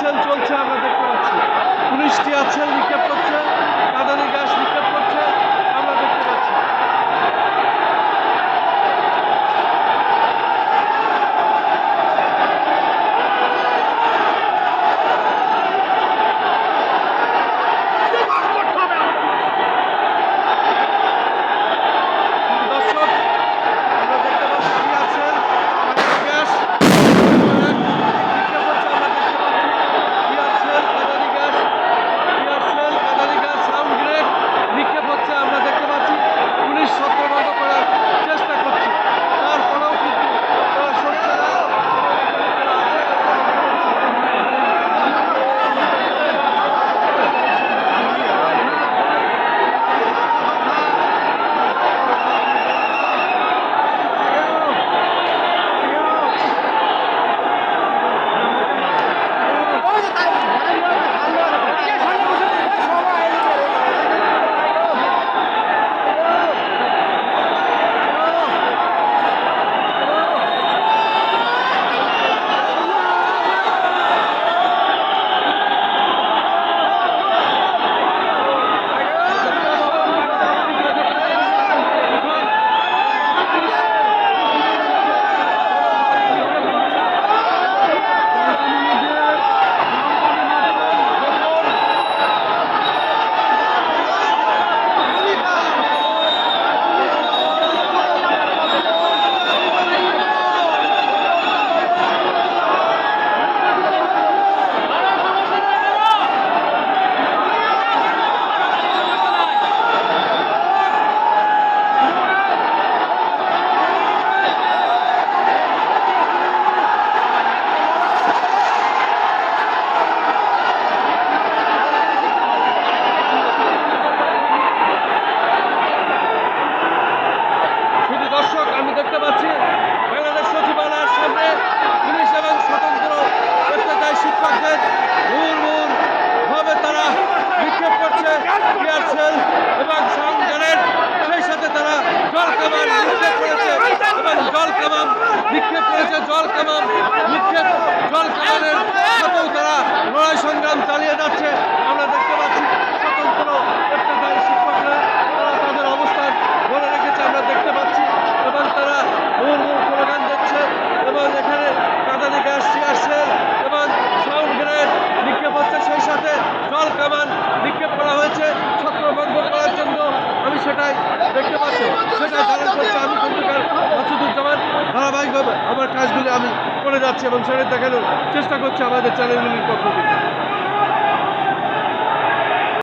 আছেন চলছে আমরা দেখতে পাচ্ছি। পুলিশটি আছেন নিক্ষেপ এবং সাউন্ডের সেই সাথে তারা জল কামান নিক্ষেপ করেছে। জল কামান নিক্ষেপ করেছে, জল কামান নিক্ষেপ, জল কামানের আছে সেটা তারা করছে আমি কম্পিউটার মাসুদুজ্জামান। ধারাবাহিকভাবে আমার কাজগুলি আমি করে যাচ্ছি এবং সেটা দেখানোর চেষ্টা করছি আমাদের চ্যানেলগুলির পক্ষ থেকে।